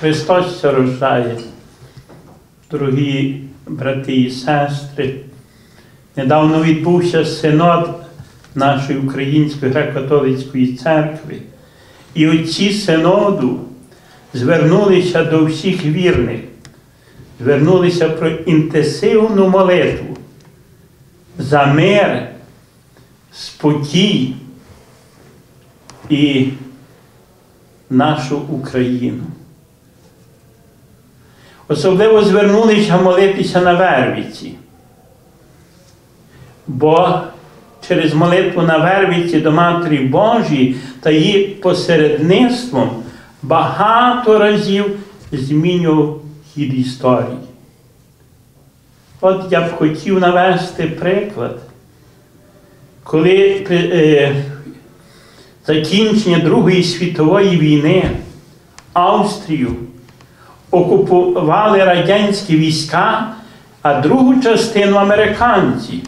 Христос рождає. Дорогі брати і сестри, недавно відбувся синод нашої Української греко-католицької церкви. І отці синоду звернулися до всіх вірних, звернулися про інтенсивну молитву за мир, спокій і нашу Україну. Особливо звернулися молитися на Вервіці, бо через молитву на Вервіці до Матері Божій та її посередництвом багато разів змінював хід історії. От я б хотів навести приклад, коли е, закінчення Другої світової війни Австрію окупували радянські війська, а другу частину американці.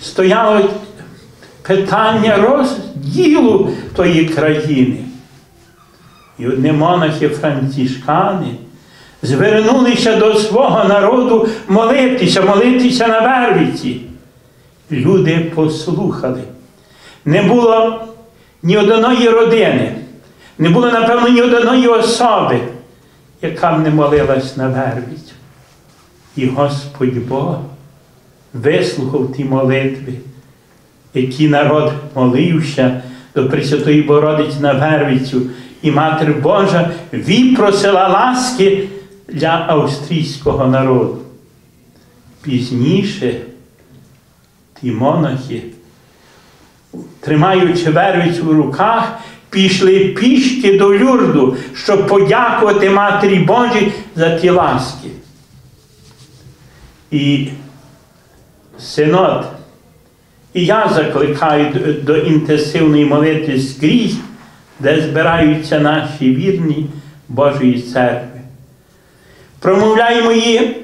Стояло питання розділу тої країни. І одні монахи францішкани звернулися до свого народу молитися, молитися на Вервіці. Люди послухали. Не було ні одної родини, не було, напевно, ні одної особи, яка не молилась на Вервіцю. І Господь Бог вислухав ті молитви, які народ молився до Пресвятої Бородиці на Вервіцю, і Матір Божа випросила ласки для австрійського народу. Пізніше ті монахи, тримаючи Вервіцю в руках, пішли пішки до Люрду, щоб подякувати Матері Божій за ті ласки. І синод, і я закликаю до, інтенсивної молитви скрізь, де збираються наші вірні Божої церкви. Промовляємо її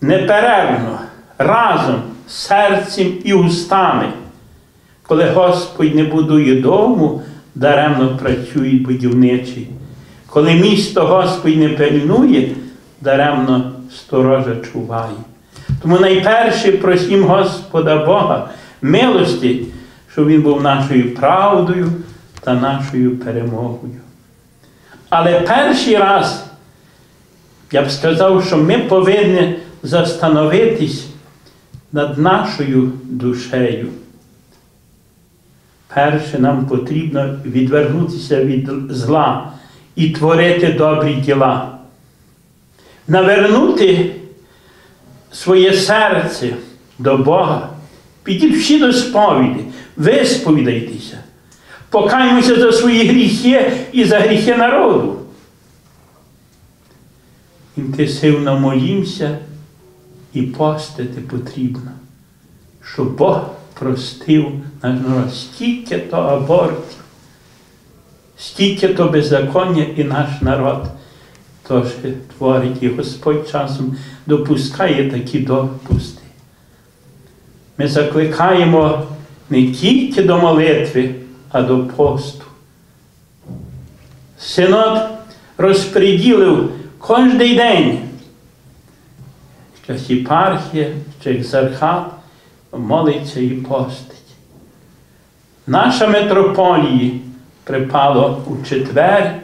неперервно, разом, серцем і устами. Коли Господь не будує дому, даремно працює будівничий. Коли місто Господь не пильнує, даремно сторожа чуває. Тому найперше просім Господа Бога милості, щоб Він був нашою правдою та нашою перемогою. Але перший раз я б сказав, що ми повинні застановитись над нашою душею. Перше нам потрібно відвернутися від зла і творити добрі діла. Навернути своє серце до Бога, підіть всі до сповіді, висповідайтеся, покаймося за свої гріхи і за гріхи народу. Інтенсивно молімося і постити потрібно, щоб Бог простив наш народ, стільки то абортів, стільки то беззаконня і наш народ теж творить, і Господь часом допускає такі допусти. Ми закликаємо не тільки до молитви, а до посту. Синод розподілив кожен день, що єпархія, що екзархат молиться і постить. Наша митрополії припало у четвер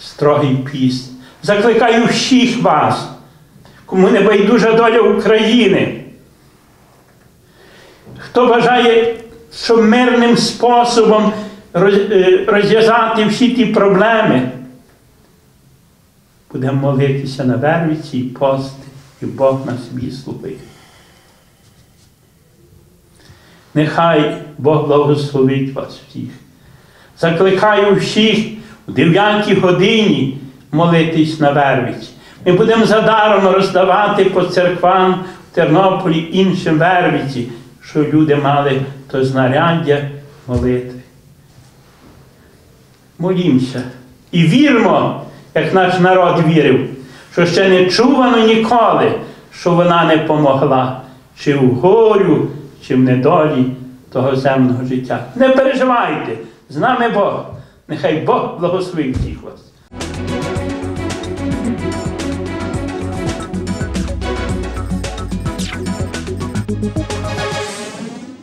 строгий піст. Закликаю всіх вас, кому не байдужа доля України. Хто бажає, щоб мирним способом розв'язати всі ті проблеми, будемо молитися на вервіці і пости, і Бог нас вислухає. Нехай Бог благословить вас всіх. Закликаю всіх у 9 годині молитись на Вервиці. Ми будемо задаром роздавати по церквам в Тернополі іншим Вервиці, що люди мали то знаряддя молитви. Молімося і вірмо, як наш народ вірив, що ще не чувано ніколи, що вона не помогла, чи в горю, чи в недолі того земного життя. Не переживайте, з нами Бог. Нехай Бог благословить всіх вас.